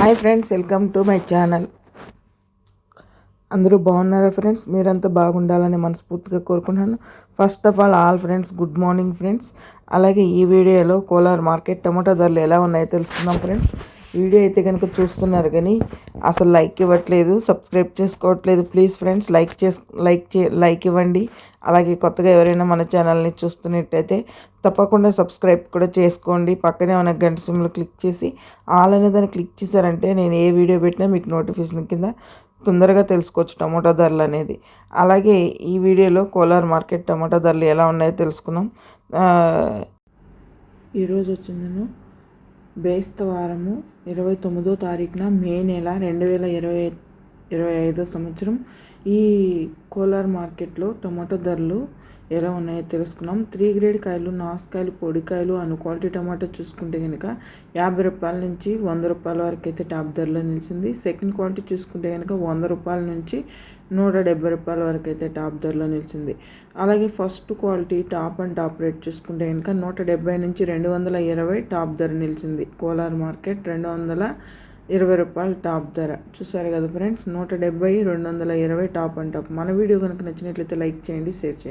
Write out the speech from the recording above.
Hi friends welcome to my channel. అందరూ బాగున్నారా friends? మీరంతా బాగుండాలని మనస్ఫూర్తిగా కోరుకుంటున్నాను. First of all all friends good morning friends అలాగే ఈ వీడియోలో కోలార్ మార్కెట్ టమాటో ధరలు ఎలా ఉన్నాయో తెలుసుకుందాం ఫ్రెండ్స్. వీడియో అయితే కనుక చూస్తున్నారు కానీ అసలు లైక్ ఇవ్వట్లేదు సబ్స్క్రైబ్ చేసుకోవట్లేదు. ప్లీజ్ ఫ్రెండ్స్ లైక్ చేస్ లైక్ చే లైక్ ఇవ్వండి. అలాగే కొత్తగా ఎవరైనా మన ఛానల్ని చూస్తున్నట్టయితే తప్పకుండా సబ్స్క్రైబ్ కూడా చేసుకోండి. పక్కనే ఉన్న గంట సిమ్లో క్లిక్ చేసి ఆల్ అనే దాన్ని క్లిక్ చేశారంటే నేను ఏ వీడియో పెట్టినా మీకు నోటిఫికేషన్ కింద తొందరగా తెలుసుకోవచ్చు టమాటా ధరలు అనేది. అలాగే ఈ వీడియోలో కోలార్ మార్కెట్ టమాటా ధరలు ఎలా ఉన్నాయో తెలుసుకున్నాం. ఈరోజు వచ్చిందను బేస్తవారము ఇరవై తొమ్మిదో తారీఖున మే నెల రెండు వేల ఇరవై ఇరవై ఐదో సంవత్సరం ఈ కోలార్ మార్కెట్లో టమాటో ధరలు ఎలా ఉన్నాయో తెలుసుకున్నాం. త్రీ గ్రేడ్ కాయలు నాసుకాయలు పొడికాయలు అను క్వాలిటీ టమాటో చూసుకుంటే కనుక యాభై రూపాయల నుంచి వంద రూపాయల వరకు అయితే టాప్ ధరలో నిలిచింది. సెకండ్ క్వాలిటీ చూసుకుంటే కనుక వంద రూపాయల నుంచి నూట డెబ్బై రూపాయల వరకు అయితే టాప్ ధరలో నిలిచింది. అలాగే first quality top and top rate చూసుకుంటే కనుక నూట డెబ్బై నుంచి రెండు వందల ఇరవై టాప్ ధర నిలిచింది. కోలార్ మార్కెట్ రెండు వందల ఇరవై రూపాయలు టాప్ ధర. చూసారు కదా ఫ్రెండ్స్ నూట డెబ్బై రెండు వందల ఇరవై టాప్ అండ్ టాప్. మన వీడియో కనుక నచ్చినట్లయితే లైక్ చేయండి షేర్ చేయండి.